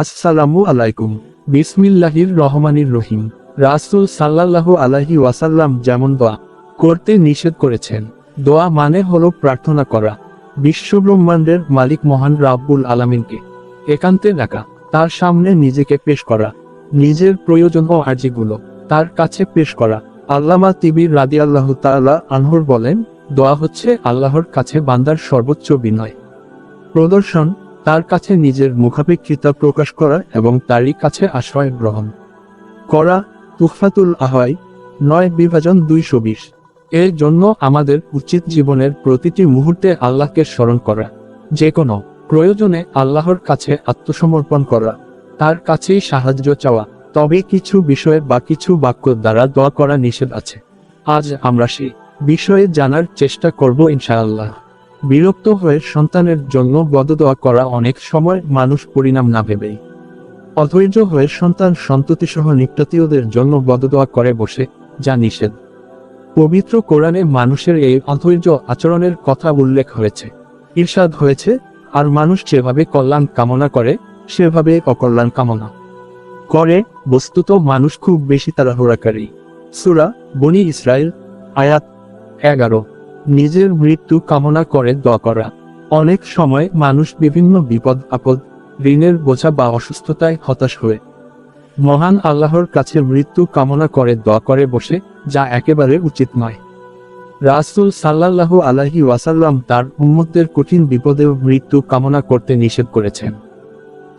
আসসালামু আলাইকুম। বিসমিল্লাহির রহমানির রহিম। রাসূল সাল্লাল্লাহু আলাইহি ওয়াসাল্লাম যেমন দোয়া করতে নিষেধ করেছেন, দোয়া মানে হলো প্রার্থনা করা। বিশ্বব্রহ্মাণ্ডের মালিক মহান রাব্বুল আলামিনকে একান্তে ডাকা, তার সামনে নিজেকে পেশ করা, নিজের প্রয়োজন ও আর্জিগুলো তার কাছে পেশ করা। আল্লামা তিবির রাদি আল্লাহ তাআলা আনহুর বলেন, দোয়া হচ্ছে আল্লাহর কাছে বান্দার সর্বোচ্চ বিনয়। প্রদর্শন তার কাছে নিজের মুখাপেক্ষিতা প্রকাশ করা এবং তারই কাছে আশ্রয় গ্রহণ করা তুফাতুল আহাই, নয় বিভাজন দুইশো বিশ। এর জন্য আমাদের উচিত জীবনের প্রতিটি মুহূর্তে আল্লাহকে স্মরণ করা। যে কোনো প্রয়োজনে আল্লাহর কাছে আত্মসমর্পণ করা, তার কাছেই সাহায্য চাওয়া। তবে কিছু বিষয়ে বা কিছু বাক্য দ্বারা দোয়া করা নিষেধ আছে। আজ আমরা সেই বিষয়ে জানার চেষ্টা করব ইনশাআল্লাহ। বিরক্ত হয়ে সন্তানের জন্য বদদোয়া করা অনেক সময় মানুষ পরিণাম না ভেবেই। অধৈর্য হয়ে সন্তান সন্ততি সহ নিকটাতীয়দের জন্য বদদোয়া করে বসে, যা নিষেধ। পবিত্র কোরআনে মানুষের এই অধৈর্য আচরণের কথা উল্লেখ হয়েছে। ঈর্ষাদ হয়েছে, আর মানুষ যেভাবে কল্যাণ কামনা করে, সেভাবে অকল্যাণ কামনা করে, বস্তুত মানুষ খুব বেশি তাড়াহুড়াকারী সুরা বনি ইসরায়েল আয়াত এগারো। নিজের মৃত্যু কামনা করে দোয়া করা। অনেক সময় মানুষ বিভিন্ন বিপদ, আপদ, ঋণের বোঝা বা অসুস্থতায় হতাশ হয়ে মহান আল্লাহর কাছে মৃত্যু কামনা করে দোয়া করে বসে, যা একেবারে উচিত নয়। রাসূল সাল্লাল্লাহু আলাইহি ওয়াসাল্লাম তার উম্মতদের কঠিন বিপদেও মৃত্যু কামনা করতে নিষেধ করেছেন।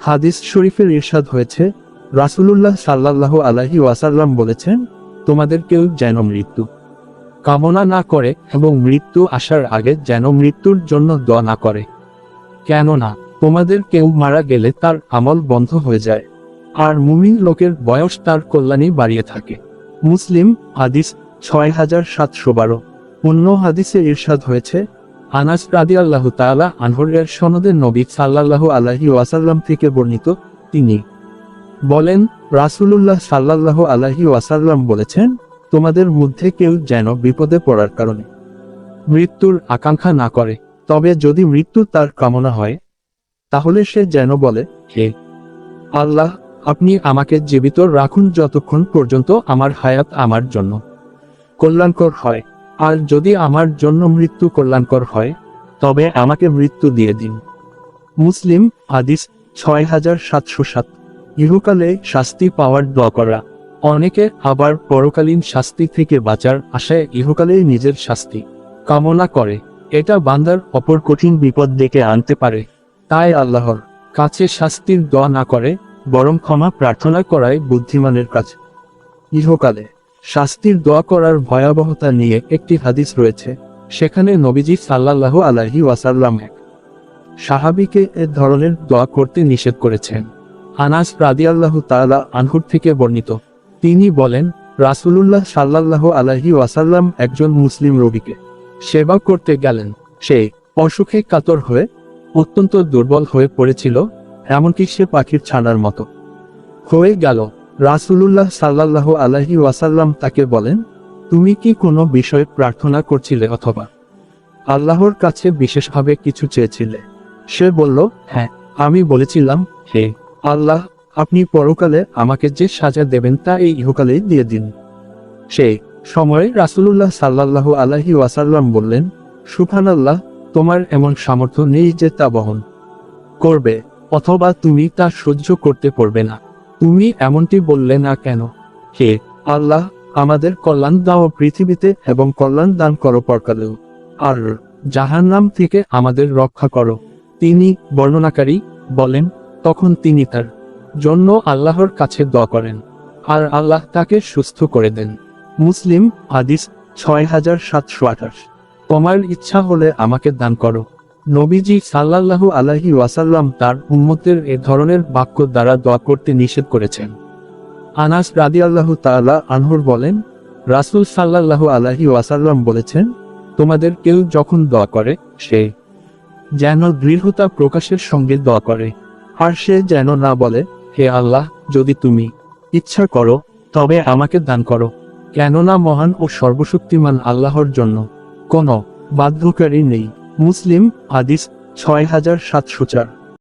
হাদিস শরীফের ইরশাদ হয়েছে, রাসূলুল্লাহ সাল্লাল্লাহু আলাইহি ওয়াসাল্লাম বলেছেন, তোমাদের কেউ যেন মৃত্যু কামনা না করে এবং মৃত্যু আসার আগে যেন মৃত্যুর জন্য দোয়া না করে। কেননা, তোমাদের কেউ মারা গেলে তার আমল বন্ধ হয়ে যায়। আর মুমিন লোকের বয়স তার কল্যাণী বাড়িয়ে থাকে। মুসলিম হাদিস ছয় হাজার সাতশো বারো। অন্য হাদিসে ইরশাদ হয়েছে, আনাস রাদি আল্লাহ তালা আনহরের সনদে নবী সাল্লাল্লাহু আলাহি ওয়াসাল্লাম থেকে বর্ণিত তিনি। বলেন, রাসূলুল্লাহ সাল্লাল্লাহু আলাহি ওয়াসাল্লাম বলেছেন তোমাদের মধ্যে কেউ যেন বিপদে পড়ার কারণে মৃত্যুর আকাঙ্ক্ষা না করে। তবে যদি মৃত্যু তার কামনা হয়, তাহলে সে যেন বলে, হে আল্লাহ, আপনি আমাকে জীবিত রাখুন যতক্ষণ পর্যন্ত আমার হায়াত আমার জন্য কল্যাণকর হয়। আর যদি আমার জন্য মৃত্যু কল্যাণকর হয়, তবে আমাকে মৃত্যু দিয়ে দিন। মুসলিম হাদিস ছয় হাজার সাতশো সাত। ইহকালে শাস্তি পাওয়ার দোয়া করা। অনেকে আবার পরকালীন শাস্তি থেকে বাঁচার আশায় ইহকালেই নিজের শাস্তি কামনা করে। এটা বান্দার অপর কঠিন বিপদ ডেকে আনতে পারে। তাই আল্লাহর কাছে শাস্তির দোয়া না করে, বরং ক্ষমা প্রার্থনা করায় বুদ্ধিমানের কাছে ইহকালে শাস্তির দোয়া করার ভয়াবহতা নিয়ে একটি হাদিস রয়েছে। সেখানে নবীজি সাল্লাল্লাহু আলাইহি ওয়াসাল্লাম এক সাহাবিকে এ ধরনের দোয়া করতে নিষেধ করেছেন। আনাস রাদিয়াল্লাহু তাআলা আনহুর থেকে বর্ণিত। তিনি বলেন, রাসূলুল্লাহ সাল্লাল্লাহু আলাইহি ওয়াসাল্লাম একজন মুসলিম রোগীকে সেবা করতে গেলেন। সে অসুখে কাতর হয়ে অত্যন্ত দুর্বল হয়ে পড়েছিল, এমনকি সে পাখির ছানার মতো। হয়ে গেল, রাসূলুল্লাহ সাল্লাল্লাহু আলাইহি ওয়াসাল্লাম তাকে বলেন, তুমি কি কোনো বিষয়ে প্রার্থনা করছিলে অথবা আল্লাহর কাছে বিশেষভাবে কিছু চেয়েছিলে? সে বলল হ্যাঁ আমি বলেছিলাম, হে আল্লাহ আপনি পরকালে আমাকে যে সাজা দেবেন তা এই ইহকালেই দিয়ে দিন। সে সময়ে রাসূলুল্লাহ সাল্লাল্লাহু আলাইহি ওয়াসাল্লাম বললেন সুফান আল্লাহ তোমার এমন সামর্থ্য নেই যে তা বহন করবে, অথবা তুমি তা সহ্য করতে পারবে না। তুমি এমনটি বললে না কেন? হে আল্লাহ, আমাদের কল্যাণ দাও পৃথিবীতে এবং কল্যাণ দান করো পরকালেও। আর জাহান্নাম থেকে আমাদের রক্ষা করো। তিনি বর্ণনাকারী বলেন, তখন তিনি তার জন্য আল্লাহর কাছে দোয়া করেন। আর আল্লাহ তাকে সুস্থ করে দেন। মুসলিম, হাদিস ছয় হাজার সাতশো আঠাশ। তোমার ইচ্ছা হলে আমাকে দান করো। নবীজি সাল্লাল্লাহু আলাইহি ওয়াসাল্লাম তার উম্মতের এ ধরনের বাক্য দ্বারা দোয়া করতে নিষেধ করেছেন। আনাস রাদি আল্লাহ তাআলা আনহর বলেন, রাসূল সাল্লাল্লাহু আলাইহি ওয়াসাল্লাম বলেছেন, তোমাদের কেউ যখন দোয়া করে, সে যেন দৃঢ়তা প্রকাশের সঙ্গে দোয়া করে। আর সে যেন না বলে হে আল্লাহ, যদি তুমি ইচ্ছা করো, তবে আমাকে দান করো। কেননা মহান ও সর্বশক্তিমান আল্লাহর জন্য কোনো বাধ্যকারী নেই। মুসলিম হাদিস ছয় হাজার সাতশো চার।